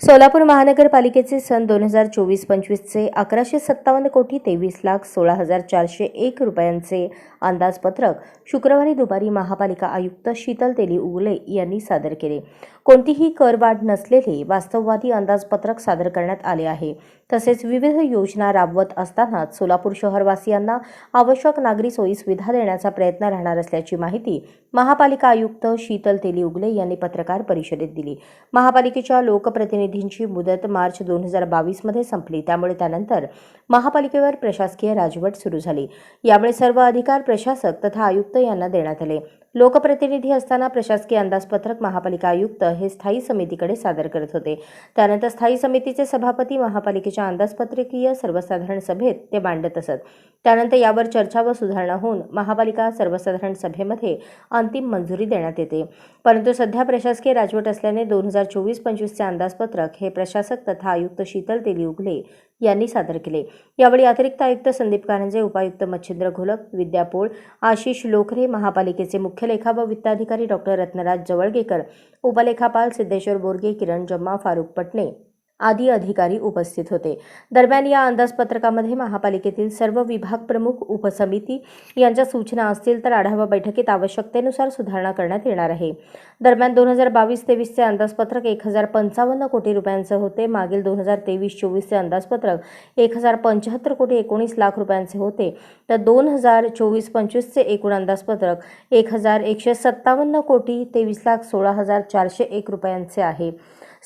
सोलापूर महानगरपालिकेचे सन दोन हजार चोवीस पंचवीसचे अकराशे सत्तावन्न कोटी तेवीस लाख सोळा हजार चारशे एक रुपयांचे अंदाजपत्रक शुक्रवारी दुपारी महापालिका आयुक्त शीतल तेली उगले यांनी सादर केले. कोणतीही करवाढ नसलेले वास्तववादी अंदाजपत्रक सादर करण्यात आले आहे. तसेच विविध योजना राबवत असतानाच सोलापूर शहरवासियांना आवश्यक नागरी सोयी सुविधा देण्याचा प्रयत्न राहणार असल्याची माहिती महापालिका आयुक्त शीतल तेली उगले यांनी पत्रकार परिषदेत दिली. महापालिकेच्या लोकप्रतिनिधींची मुदत मार्च दोन हजार बावीसमध्ये संपली. त्यामुळे त्यानंतर महापालिकेवर प्रशासकीय राजवट सुरू झाली. यामुळे सर्व अधिकार प्रशासक तथा आयुक्त यांना देण्यात आले. लोकप्रतिनिधी असताना प्रशासकीय अंदाजपत्रक महापालिका आयुक्त हे स्थायी समितीकडे सादर करत होते. त्यानंतर स्थायी समितीचे सभापती महापालिकेच्या अंदाजपत्रकीय सर्वसाधारण सभेत ते मांडत असत. त्यानंतर यावर चर्चा व सुधारणा होऊन महापालिका सर्वसाधारण सभेमध्ये अंतिम मंजुरी देण्यात येते. परंतु सध्या प्रशासकीय राजवट असल्याने दोन हजार चोवीस पंचवीसचे अंदाजपत्रक हे प्रशासक तथा आयुक्त शीतल तेली उगले यांनी सादर केले. यावेळी अतिरिक्त आयुक्त संदीप कारंजे उपायुक्त मच्छिंद्र घोलक विद्या पोळ आशिष लोखरे महापालिकेचे मुख्य लेखा व वित्ताधिकारी डॉक्टर रत्नराज जवळगेकर उपलेखापाल सिद्धेश्वर बोरगे किरण जम्मा फारुक पटणे आदी अधिकारी उपस्थित होते. दरम्यान या अंदाजपत्रकामध्ये महापालिकेतील सर्व विभाग प्रमुख उपसमिती यांच्या सूचना असतील तर आढावा बैठकीत आवश्यकतेनुसार सुधारणा करण्यात येणार आहे. दरम्यान दोन हजार बावीस तेवीसचे अंदाजपत्रक एक हजार पंचावन्न कोटी रुपयांचे होते. मागील दोन हजार तेवीस चोवीसचे अंदाजपत्रक एक हजार पंच्याहत्तर कोटी एकोणीस लाख रुपयांचे होते. तर दोन हजार चोवीस पंचवीसचे एकूण अंदाजपत्रक एक हजार एकशे सत्तावन्न कोटी तेवीस लाख सोळा हजार चारशे एक रुपयांचे आहे.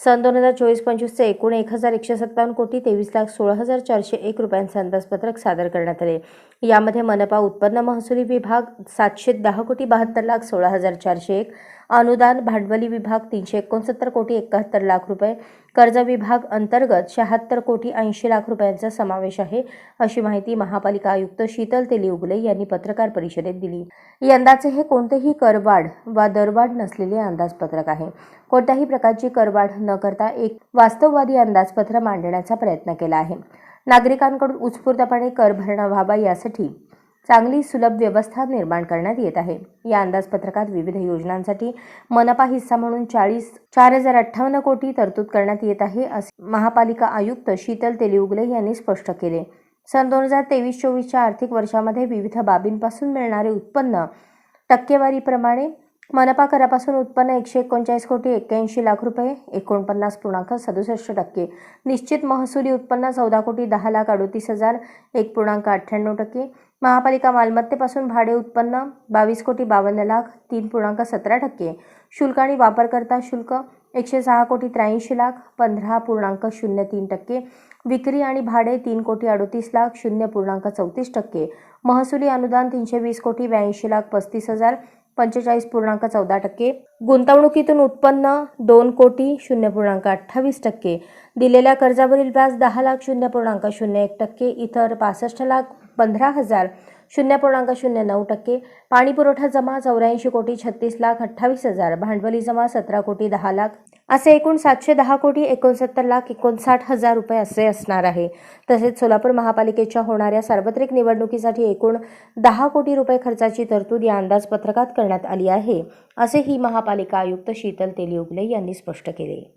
सन दोन हजार चोवीस पंचवीसचे एकूण एक हजार एकशे सत्तावन्न कोटी तेवीस लाख सोळा हजार चारशे एक रुपयांचे अंदाजपत्रक सादर करण्यात आले. यामध्ये मनपा उत्पन्न महसुली विभाग सातशे दहा कोटी बहात्तर लाख सोळा हजार चारशे एक अनुदान भांडवली विभाग तीनशे एकोणसत्तर कोटी एकाहत्तर लाख रुपये कर्ज विभाग अंतर्गत शहात्तर कोटी ऐंशी लाख रुपयांचा समावेश आहे अशी माहिती महापालिका आयुक्त शीतल तेली उगले यांनी पत्रकार परिषदेत दिली. यंदाचे हे कोणतेही करवाढ वा दरवाढ नसलेले अंदाजपत्रक आहे. कोणत्याही प्रकारची करवाढ न करता एक वास्तववादी अंदाजपत्र मांडण्याचा प्रयत्न केला आहे. नागरिकांकडून उत्स्फूर्तपणे कर भरणा व्हावा यासाठी चांगली सुलभ व्यवस्था निर्माण करण्यात येत आहे. या अंदाजपत्रकात विविध योजनांसाठी मनपा हिस्सा म्हणून चाळीस चार हजार अठ्ठावन्न कोटी तरतूद करण्यात येत आहे असे महापालिका आयुक्त शीतल तेलिउगले यांनी स्पष्ट केले. सन दोन हजार तेवीस चोवीसच्या आर्थिक वर्षामध्ये विविध बाबींपासून मिळणारे उत्पन्न टक्केवारीप्रमाणे मनपा करापासून उत्पन्न एकशे एकोणचाळीस कोटी एक्क्याऐंशी लाख रुपये एकोणपन्नास पूर्णांक सदुसष्ट टक्के निश्चित महसुली उत्पन्न चौदा कोटी दहा लाख अडोतीस हजार एक पूर्णांक अठ्ठ्याण्णव टक्के महापालिका मालमत्तेपासून भाडे उत्पन्न बावीस कोटी बावन्न लाख तीन पूर्णांक सतरा टक्के. शुल्क आणि वापरकर्ता शुल्क एकशे सहा कोटी त्र्याऐंशी लाख पंधरा पूर्णांक शून्य तीन टक्के. विक्री आणि भाडे तीन कोटी अडोतीस लाख शून्य पूर्णांक चौतीस टक्के. महसुली अनुदान तीनशे वीस कोटी ब्याऐंशी लाख पस्तीस हजार पंचेचाळीस पूर्णांक चौदा टक्के. गुंतवणुकीतून उत्पन्न दोन कोटी शून्य पूर्णांक अठ्ठावीस टक्के. दिलेल्या कर्जावरील व्याज दहा लाख शून्य पूर्णांक शून्य एक टक्के. इतर पासष्ट लाख पंधरा हजार. शून्य पूर्णांक शून्य नऊ टक्के. पाणी पुरवठा जमा चौऱ्याऐंशी कोटी छत्तीस लाख अठ्ठावीस हजार. भांडवली जमा सतरा कोटी दहा लाख. असे एकूण सातशे दहा कोटी एकोणसत्तर लाख एकोणसाठ हजार रुपये असे असणार आहे. तसेच सोलापूर महापालिकेच्या होणाऱ्या सार्वत्रिक निवडणुकीसाठी एकूण दहा कोटी रुपये खर्चाची तरतूद या अंदाजपत्रकात करण्यात आली आहे असेही महापालिका आयुक्त शीतल तेलियुगले यांनी स्पष्ट केले.